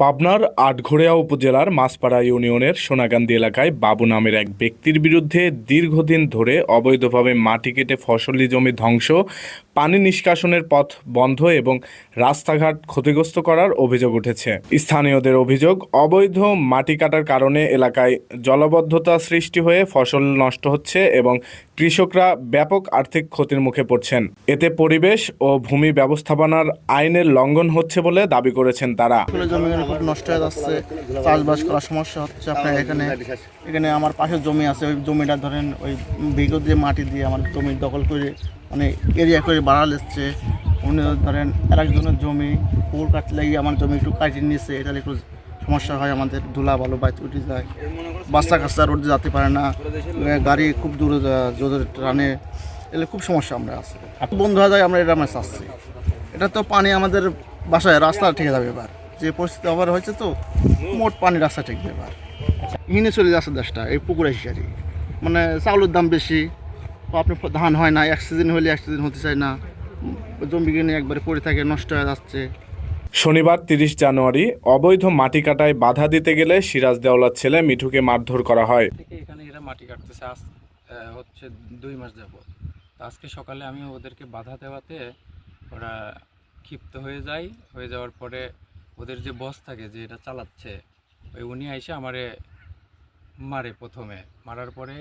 পাবনার আটঘরিয়া উপজেলার মাছপাড়া ইউনিয়নের সোনাগান্ধী এলাকায় বাবু নামের এক ব্যক্তির বিরুদ্ধে দীর্ঘদিন ধরে অবৈধভাবে মাটি কেটে ফসলি জমি ধ্বংস, পানি নিষ্কাশনের পথ বন্ধ এবং রাস্তাঘাট ক্ষতিগ্রস্ত করার অভিযোগ উঠেছে। স্থানীয়দের অভিযোগ, অবৈধ মাটি কাটার কারণে এলাকায় জলবদ্ধতা সৃষ্টি হয়ে ফসল নষ্ট হচ্ছে এবং কৃষকরা ব্যাপক আর্থিক ক্ষতির মুখে পড়ছেন। এতে পরিবেশ ও ভূমি ব্যবস্থাপনার আইনের লঙ্ঘন হচ্ছে বলে দাবি করেছেন তারা। নষ্ট হয়ে যাচ্ছে, চাষবাস করার সমস্যা হচ্ছে আপনার এখানে। এখানে আমার পাশে জমি আছে, ওই জমিটা ধরেন ওই বিগত দিয়ে মাটি দিয়ে আমার জমি দখল করে মানে এরিয়া করে বাড়া দিচ্ছে উনি ধরেন আর একজনের জমি পুকুর কাটতে লাগিয়ে আমার জমি একটু কাটিয়ে নিচ্ছে এটা একটু সমস্যা হয়, আমাদের ধুলা ভালো বাইতে উঠে যায়। বাচ্চা কাচ্চা রোড যেতে পারে না গাড়ি খুব দূরে জোরে টানে, এলে খুব সমস্যা আমরা আছে। বন্ধ হয়ে যায় আমরা এটা আমরা চাচ্ছি। এটা তো পানি আমাদের বাসায় রাস্তা ঠিক যাবে এবার। যে পরিস্থিতি আবার হয়েছে তো, মোট পানি রাস্তা ঠিকবে এবার। হিনে চলে যাচ্ছে দেশটা, এই পুকুরে হিসাবে মানে চাউলের দাম বেশি আপনি ধান হয় না, এক সিজন হলে এক সিজন হতে চায় না। জমি কিনে একবারে পড়ে থাকে, নষ্ট হয়ে যাচ্ছে। শনিবার তিরিশ জানুয়ারি অবৈধ মাটি কাটায় বাধা দিতে গেলে সিরাজ দেওলার ছেলে মিঠুকে মারধর করা হয়। থেকে এখানে এরা মাটি কাটতেছে। আজ হচ্ছে দুই মাস যাব আজকে সকালে আমি ওদেরকে বাধা দেওয়াতে ওরা ক্ষিপ্ত হয়ে যায়। হয়ে যাওয়ার পরে ওদের যে বস থাকে যে এটা চালাচ্ছে ওই উনি এসে আমারে মারে প্রথমে। মারার পরে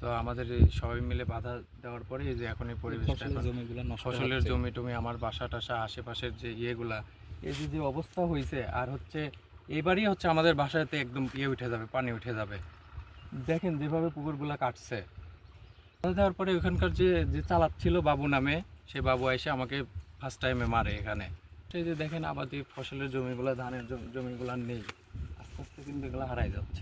তো আমাদের সবাই মিলে বাধা দেওয়ার পরে এই যে এখন এই পরিবেশটা ফসলের জমি টমি আমার বাসা টাসা আশেপাশের যে ইয়েগুলা এই যে যে অবস্থা হয়েছে, আর হচ্ছে এবারই হচ্ছে আমাদের বাসাতে একদম ইয়ে উঠে যাবে, পানি উঠে যাবে। দেখেন যেভাবে পুকুরগুলা কাটছে। বাধা দেওয়ার পরে ওখানকার যে যে চালাচ্ছিল বাবু নামে, সে বাবু এসে আমাকে ফার্স্ট টাইমে মারে এখানে। সেই যে দেখেন আবাদি ফসলের জমিগুলো, ধানের জমি- জমিগুলো নেই।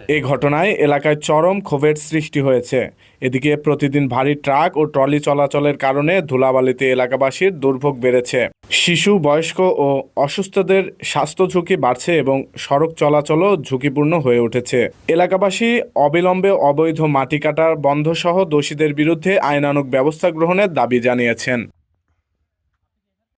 এই ঘটনায় এলাকায় চরম ক্ষোভের সৃষ্টি হয়েছে। এদিকে প্রতিদিন ভারী ট্রাক ও ট্রলি চলাচলের কারণে ধুলাবালিতে এলাকাবাসীর দুর্ভোগ বেড়েছে। শিশু, বয়স্ক ও অসুস্থদের স্বাস্থ্য ঝুঁকি বাড়ছে এবং সড়ক চলাচলও ঝুঁকিপূর্ণ হয়ে উঠেছে। এলাকাবাসী অবিলম্বে অবৈধ মাটি কাটার বন্ধসহ দোষীদের বিরুদ্ধে আইনানুক ব্যবস্থা গ্রহণের দাবি জানিয়েছেন।